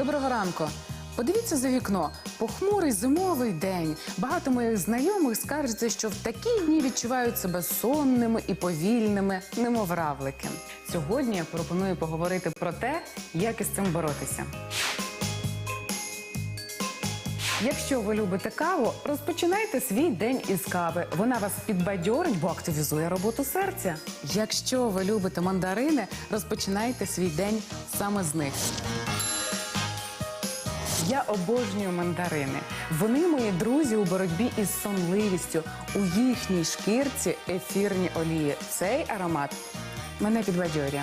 Доброго ранку. Подивіться за вікно. Похмурий зимовий день. Багато моїх знайомих скаржаться, що в такі дні відчувають себе сонними і повільними, немов равлики. Сьогодні я пропоную поговорити про те, як із цим боротися. Якщо ви любите каву, розпочинайте свій день із кави. Вона вас підбадьорить, бо активізує роботу серця. Якщо ви любите мандарини, розпочинайте свій день саме з них. Я обожнюю мандарини. Вони мої друзі у боротьбі із сонливістю. У їхній шкірці ефірні олії. Цей аромат мене підбадьорює.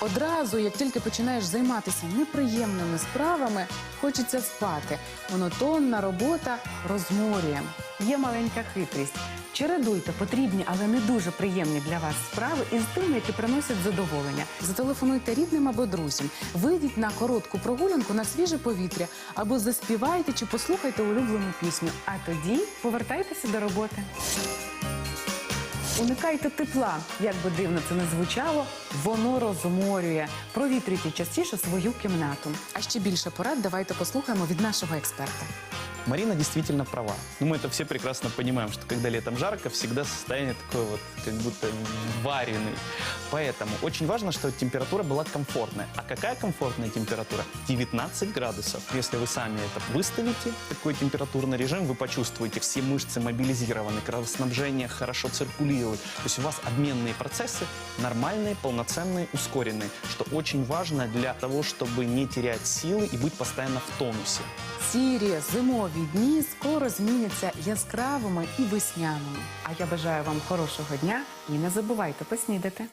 Одразу, як тільки починаєш займатися неприємними справами, хочеться спати. Монотонна робота розморює. Є маленька хитрість. Чередуйте потрібні, але не дуже приємні для вас справи із тими, які приносять задоволення. Зателефонуйте рідним або друзям. Вийдіть на коротку прогулянку на свіже повітря або заспівайте чи послухайте улюблену пісню. А тоді повертайтеся до роботи. Уникайте тепла, як би дивно це не звучало, воно розморює. Провітрюйте частіше свою кімнату. А ще більше порад давайте послухаємо від нашого експерта. Марина действительно права. Ну, мы это все прекрасно понимаем, что когда летом жарко, всегда состояние такое вот, как будто вареный. Поэтому очень важно, чтобы температура была комфортная. А какая комфортная температура? 19 градусов. Если вы сами это выставите, такой температурный режим, вы почувствуете, все мышцы мобилизированы, кровоснабжение хорошо циркулирует. То есть у вас обменные процессы нормальные, полноценные, ускоренные, что очень важно для того, чтобы не терять силы и быть постоянно в тонусе. Сірі зимові дні скоро зміняться яскравими і весняними. А я бажаю вам хорошого дня і не забувайте поснідати.